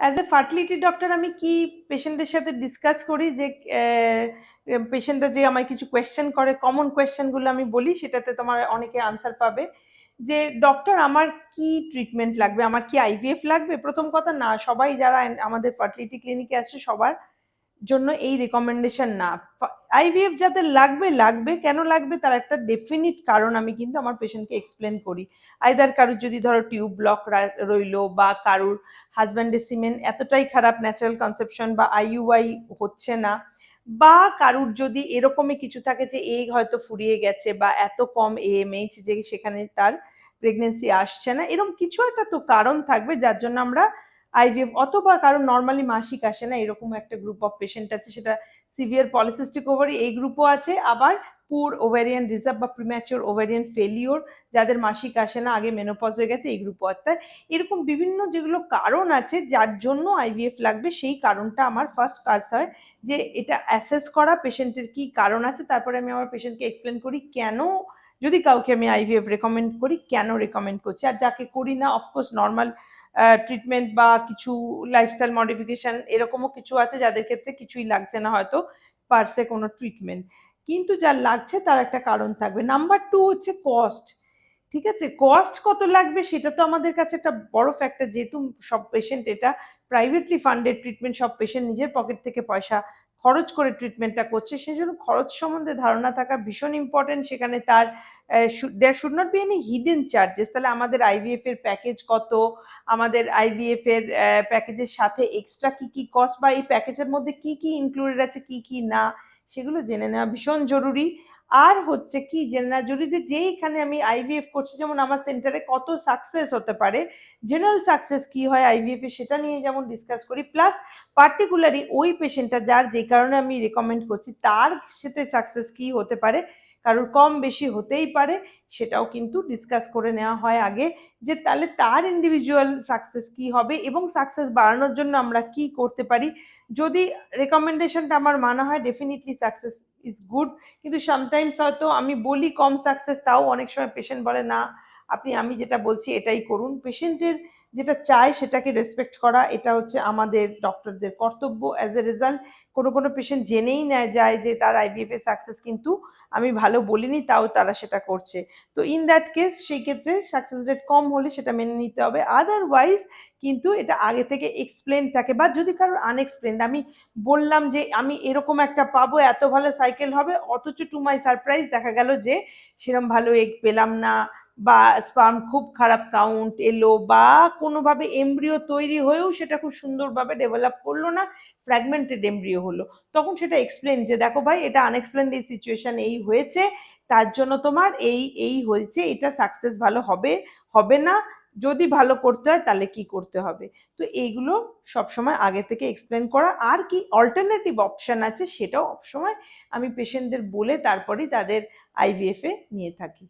As a fertility doctor আমি কি পেশেন্টের সাথে ডিসকাস করি যে পেশেন্টরা যে আমায় কিছু কোয়েশ্চেন করে কমন কোয়েশ্চেনগুলো আমি বলি, সেটাতে তোমার অনেকে আনসার পাবে। যে ডক্টর আমার কি ট্রিটমেন্ট লাগবে? আমার কি আইভিএফ লাগবে? প্রথম কথা, না, সবাই যারা আমাদের ফার্টিলিটি ক্লিনিকে আসছে সবার জন্য এই রেকমেন্ডেশন না। আইভিএফ যাদের লাগবে লাগবে, কেন লাগবে তার একটা ডেফিনিট কারণ আমি কিন্তু আমার পেশেন্টকে এক্সপ্লেন করি। আইদার কারুর যদি ধরো টিউব ব্লক রইল বা কারুর হাজব্যান্ডের সিমেন্ট এতটাই খারাপ ন্যাচারাল কনসেপশন বা আইইউআই হচ্ছে না, বা কারুর যদি এরকমই কিছু থাকে যে এই হয়তো ফুরিয়ে গেছে বা এত কম এএমএইচ যে সেখানে তার প্রেগনেন্সি আসছে না এরকম কিছু একটা তো কারণ থাকবে যার জন্য আমরা আইভিএফ অথবা কারণ নর্মালি মাসিক আসে না, এরকম একটা গ্রুপ অফ পেশেন্ট আছে, সেটা সিভিয়ার পলিসিস্টিক ওভারি এই গ্রুপও আছে। আবার পুর ওভারিয়ান রিজার্ভ বা প্রিম্যাচিওর ওভারিয়ান ফেলিওর যাদের মাসিক আসে না, আগে মেনোপজ হয়ে গেছে, এই গ্রুপও আছে। তাই এরকম বিভিন্ন যেগুলো কারণ আছে, যার জন্য আইভিএফ লাগবে, সেই কারণটা আমার ফার্স্ট কাজ হয় যে এটা অ্যাসেস করা পেশেন্টের কি কারণ আছে, তারপরে আমি আমার পেশেন্টকে এক্সপ্লেন করি, কেন যদি কাউকে আমি আইভিএফ রেকমেন্ড করি, কেন রেকমেন্ড করছি। আর যাকে করি না অফকোর্স নর্মাল ট্রিটমেন্ট বা কিছু লাইফস্টাইল মডিফিকেশন এরকমও কিছু আছে যাদের ক্ষেত্রে কিছুই লাগছে না হয়তো পার্সে কোনো ট্রিটমেন্ট কিন্তু যা লাগছে তার একটা কারণ থাকবে। নাম্বার টু হচ্ছে কস্ট ঠিক আছে? কস্ট কত লাগবে সেটা তো আমাদের কাছে একটা বড় ফ্যাক্টর যেহেতু সব পেশেন্ট এটা প্রাইভেটলি ফান্ডেড ট্রিটমেন্ট সব পেশেন্ট নিজের পকেট থেকে পয়সা খরচ করে ট্রিটমেন্টটা করছে, সেজন্য খরচ সম্বন্ধে ধারণা থাকা ভীষণ ইম্পর্টেন্ট সেখানে তার there should not be any hidden charges তাহলে আমাদের আইভিএফ এর প্যাকেজ কত? আমাদের আইভিএফ এর প্যাকেজের সাথে এক্সট্রা কি কি কস্ট বা এই প্যাকেজের মধ্যে কি কি ইনক্লুডেড আছে, কি কি না? সেগুলো জেনে নেওয়া ভীষণ জরুরি। আর হচ্ছে কি জেনারেল নেওয়া জরুরি যে এখানে আমি আইভিএফ করছি, যেমন আমার সেন্টারে কত সাকসেস হতে পারে জেনারেল সাকসেস কি হয় আইভিএফ এ সেটা নিয়ে যেমন ডিসকাস করি প্লাস পার্টিকুলারলি ওই পেশেন্টটা যার যে কারণে আমি রেকমেন্ড করছি, তার সাথে সাকসেস কি হতে পারে কারোর কম বেশি হতেই পারে, সেটাও কিন্তু ডিসকাস করে নেওয়া হয় আগে যে তাহলে তার ইন্ডিভিজুয়াল সাকসেস কি হবে এবং সাকসেস বাড়ানোর জন্য আমরা কি করতে পারি। যদি রেকমেন্ডেশনটা আমার মানা হয় ডেফিনেটলি সাকসেস ইজ গুড কিন্তু সামটাইমস হয়তো আমি বলি কম সাকসেস তাও অনেক সময় পেশেন্ট বলে না আপনি, আমি যেটা বলছি এটাই করুন। পেশেন্টের যেটা চায় সেটাকে রেসপেক্ট করা, এটা হচ্ছে আমাদের ডক্টরদের কর্তব্য অ্যাজ এ রেজাল্ট কোনো কোনো পেশেন্ট জেনেই নেয়, যায় যে তার আইভিএফ এর সাকসেস কিন্তু আমি ভালো বলিনি, তাও তারা সেটা করছে। তো ইন দ্যাট কেস সেই ক্ষেত্রে সাকসেস রেট কম হলে সেটা মেনে নিতে হবে। আদারওয়াইজ কিন্তু এটা আগে থেকে এক্সপ্লেন থাকে বা যদি কারোর আনএক্সপ্লেন আমি বললাম যে আমি এরকম একটা পাবো, এত ভালো সাইকেল হবে, অথচ টু মাই সারপ্রাইজ দেখা গেল যে সেরকম ভালো এগ পেলাম না। বা স্পার্ম খুব খারাপ কাউন্ট এলো বা কোনোভাবে এমব্রিও তৈরি হয়েও সেটা খুব সুন্দরভাবে ডেভেলপ করল না ফ্র্যাগমেন্টেড এমব্রিও হলো। তখন সেটা এক্সপ্লেন যে, দেখো ভাই, এটা আনএক্সপ্লেন এই সিচুয়েশান এই হয়েছে, তার জন্য তোমার এই এই হয়েছে, এটা সাকসেস ভালো হবে হবে না, যদি ভালো করতে হয় তাহলে কি করতে হবে? তো এইগুলো সবসময় আগে থেকে এক্সপ্লেন করা। আর কি অল্টারনেটিভ অপশান আছে সেটাও সবসময় আমি পেশেন্টদের বলে তারপরেই তাদের আইভিএফে নিয়ে থাকি।